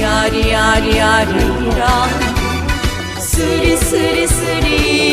yar yar yar yar Suri suri suri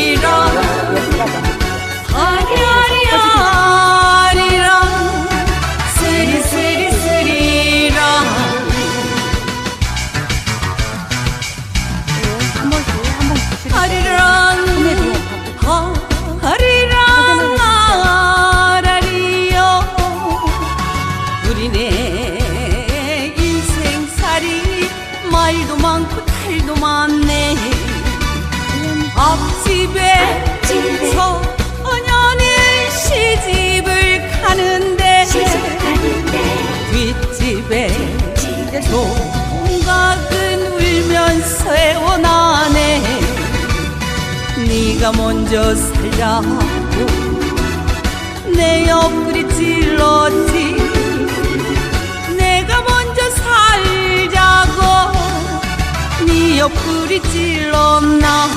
네가 먼저 살자고 내 옆구리 찔렀지. 내가 먼저 살자고 네 옆구리 찔렀나.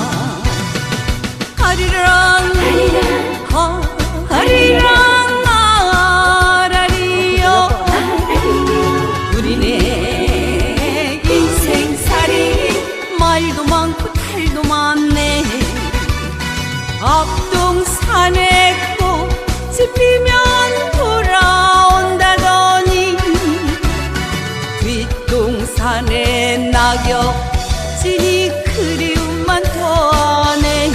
하리랑 앞동산에 꽃이 피면 돌아온다더니 뒷동산에 낙엽 지니 그리움만 더하네.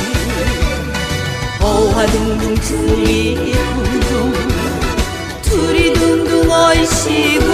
어화둥둥 둘이 둥둥 둘이 둥둥 얼씨구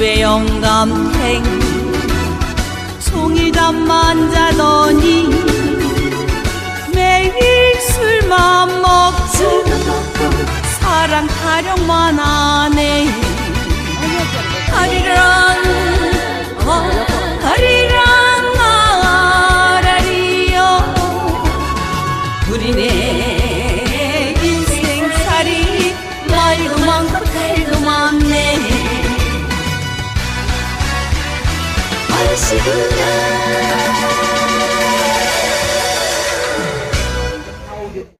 집에 영감탱 송이담만 자더니 매일 술만 먹고 사랑 타령만 하네. 하리랑 어, 하리랑 아라리요 우리네 인생살이 말도 많고 ışığına